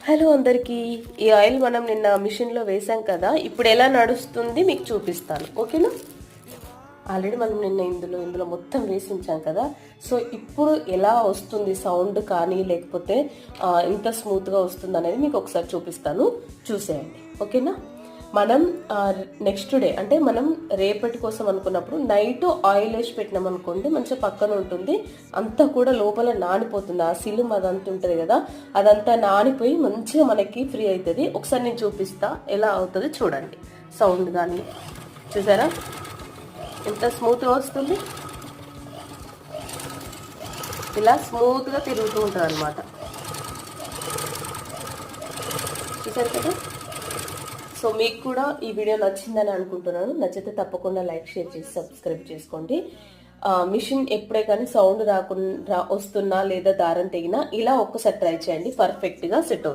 Hello అందరికీ ఈ oil మనం నిన్న మిషన్లో వేసాం కదా ఇప్పుడు ఎలా నడుస్తుంది మీకు చూపిస్తాను ఓకేనా? ఆల్రెడీ మనం నిన్న ఇందులో ఇందులో మొత్తం వేసి ఉంచాం కదా సో ఇప్పుడు ఎలా వస్తుంది సౌండ్ కానీ లేకపోతే ఎంత స్మూత్గా వస్తుంది అనేది మీకు ఒకసారి చూపిస్తాను చూసేయండి ఓకేనా? మనం నెక్స్ట్ డే అంటే మనం రేపటి కోసం అనుకున్నప్పుడు నైట్ ఆయిల్ వేసి పెట్టినాం అనుకోండి మంచిగా పక్కన ఉంటుంది. అంతా కూడా లోపల నానిపోతుంది. ఆ సిలుమ్ అదంతా ఉంటుంది కదా అదంతా నానిపోయి మంచిగా మనకి ఫ్రీ అవుతుంది ఒకసారి నేను చూపిస్తా ఎలా అవుతుంది చూడండి. సౌండ్ కానీ చూసారా? ఎంత స్మూత్గా వస్తుంది? ఇలా స్మూత్గా తిరుగుతూ ఉంటుంది అనమాట చూసారు కదా? సో మీకు కూడా ఈ వీడియో నచ్చిందని అనుకుంటున్నాను. నచ్చితే తప్పకుండా లైక్ షేర్ చేసి సబ్స్క్రైబ్ చేసుకోండి. మిషన్ ఎప్పుడే కానీ సౌండ్ రాకుండా వస్తున్నా లేదా దారం తెగినా ఇలా ఒక్కసారి ట్రై చేయండి. పర్ఫెక్ట్గా సెట్ అవుతుంది.